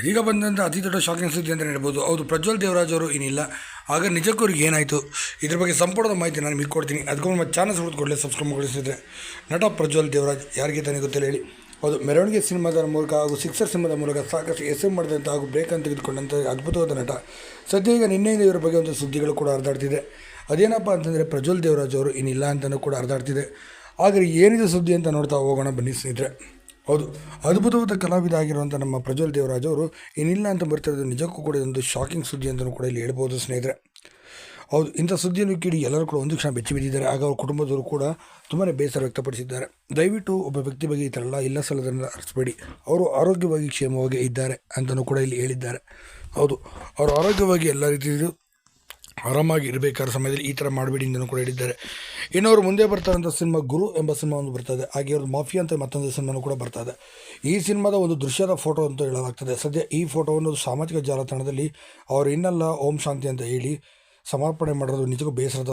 ಇದೀಗ ಬಂದಂಥ ಅತಿ ದೊಡ್ಡ ಶಾಕಿಂಗ್ ಸುದ್ದಿ ಅಂತ ಹೇಳ್ಬೋದು. ಹೌದು, ಪ್ರಜ್ವಲ್ ದೇವರಾಜ್ ಅವರು ಏನಿಲ್ಲ. ಆಗ ನಿಜಕ್ಕೂ ಅವ್ರಿಗೆ ಏನಾಯಿತು? ಇದ್ರ ಬಗ್ಗೆ ಸಂಪೂರ್ಣ ಮಾಹಿತಿ ನಾನು ನಿಮಗೆ ಕೊಡ್ತೀನಿ. ಅದಕ್ಕೂ ನಮ್ಮ ಚಾನಲ್ ಕೊಡಲೇ ಸಬ್ಸ್ಕ್ರೈಬ್ ಮಾಡಿಸಿದ್ರೆ ನಟ ಪ್ರಜ್ವಲ್ ದೇವರಾಜ್ ಯಾರಿಗೆ ತಾನೇ ಗೊತ್ತಿಲ್ಲ ಹೇಳಿ. ಹೌದು, ಮೆರವಣಿಗೆ ಸಿನಿಮಾದ ಮೂಲಕ ಹಾಗೂ ಸಿಕ್ಸರ್ ಸಿನಿಮಾದ ಮೂಲಕ ಸಾಕಷ್ಟು ಹೆಸರು ಮಾಡಿದಂಥ ಹಾಗೂ ಬ್ರೇಕ್ ಅಂತ ತೆಗೆದುಕೊಂಡಂಥ ಅದ್ಭುತವಾದ ನಟ. ಸದ್ಯ ಈಗ ನಿನ್ನೆಯಿಂದ ಇವರ ಬಗ್ಗೆ ಒಂದು ಸುದ್ದಿಗಳು ಕೂಡ ಹರಿದಾಡ್ತಿದೆ. ಅದೇನಪ್ಪ ಅಂತಂದರೆ ಪ್ರಜ್ವಲ್ ದೇವರಾಜ್ ಅವರು ಏನಿಲ್ಲ ಅಂತಲೂ ಕೂಡ ಹರಿದಾಡ್ತಿದೆ. ಆದರೆ ಏನಿದೆ ಸುದ್ದಿ ಅಂತ ನೋಡ್ತಾ ಹೋಗೋಣ ಬನ್ನಿ ಸ್ನೇಹಿತರೆ. ಹೌದು. ಅದ್ಭುತವಾದ ಕಲಾವಿದ ಆಗಿರುವಂಥ ನಮ್ಮ ಪ್ರಜ್ವಲ್ ದೇವರಾಜ್ ಅವರು, ಏನಿಲ್ಲ ಅಂತ ಬರ್ತಿರೋದು ನಿಜಕ್ಕೂ ಕೂಡ ಇದೊಂದು ಶಾಕಿಂಗ್ ಸುದ್ದಿ ಅಂತಲೂ ಕೂಡ ಇಲ್ಲಿ ಹೇಳ್ಬೋದು ಸ್ನೇಹಿತರೆ. ಹೌದು, ಇಂಥ ಸುದ್ದಿಯನ್ನು ಕೇಳಿ ಎಲ್ಲರೂ ಕೂಡ ಒಂದು ಕ್ಷಣ ಬೆಚ್ಚಿ ಬಿದ್ದಿದ್ದಾರೆ. ಆಗ ಅವ್ರ ಕುಟುಂಬದವರು ಕೂಡ ತುಂಬಾ ಬೇಸರ ವ್ಯಕ್ತಪಡಿಸಿದ್ದಾರೆ. ದಯವಿಟ್ಟು ಒಬ್ಬ ವ್ಯಕ್ತಿ ಬಗ್ಗೆ ಈ ಥರ ಇಲ್ಲ ಸಲದನ್ನು ಅರಿಸ್ಬೇಡಿ. ಅವರು ಆರೋಗ್ಯವಾಗಿ ಕ್ಷೇಮವಾಗಿ ಇದ್ದಾರೆ ಅಂತಲೂ ಕೂಡ ಇಲ್ಲಿ ಹೇಳಿದ್ದಾರೆ. ಹೌದು, ಅವರು ಆರೋಗ್ಯವಾಗಿ ಎಲ್ಲ ರೀತಿಯಲ್ಲೂ ಆರಾಮಾಗಿ ಇರಬೇಕಾದ ಸಮಯದಲ್ಲಿ ಈ ಥರ ಮಾಡಬೇಡಿ ಅಂತಲೂ ಕೂಡ ಹೇಳಿದ್ದಾರೆ. ಇನ್ನು ಅವರು ಮುಂದೆ ಬರ್ತಾರಂಥ ಸಿನಿಮಾ ಗುರು ಎಂಬ ಸಿನಿಮಾ ಒಂದು ಬರ್ತದೆ ಹಾಗೆ ಅವ್ರದ್ದು ಮಾಫಿಯಾ ಅಂತ ಮತ್ತೊಂದು ಸಿನಿಮಾನು ಕೂಡ ಬರ್ತದೆ ಈ ಸಿನಿಮಾದ ಒಂದು ದೃಶ್ಯದ ಫೋಟೋ ಅಂತ ಹೇಳಲಾಗ್ತದೆ. ಸದ್ಯ ಈ ಫೋಟೋವನ್ನು ಸಾಮಾಜಿಕ ಜಾಲತಾಣದಲ್ಲಿ ಅವರು ಇನ್ನಲ್ಲ ಓಂ ಶಾಂತಿ ಅಂತ ಹೇಳಿ ಸಮರ್ಪಣೆ ಮಾಡೋದು ನಿಜಕ್ಕೂ ಬೇಸರದ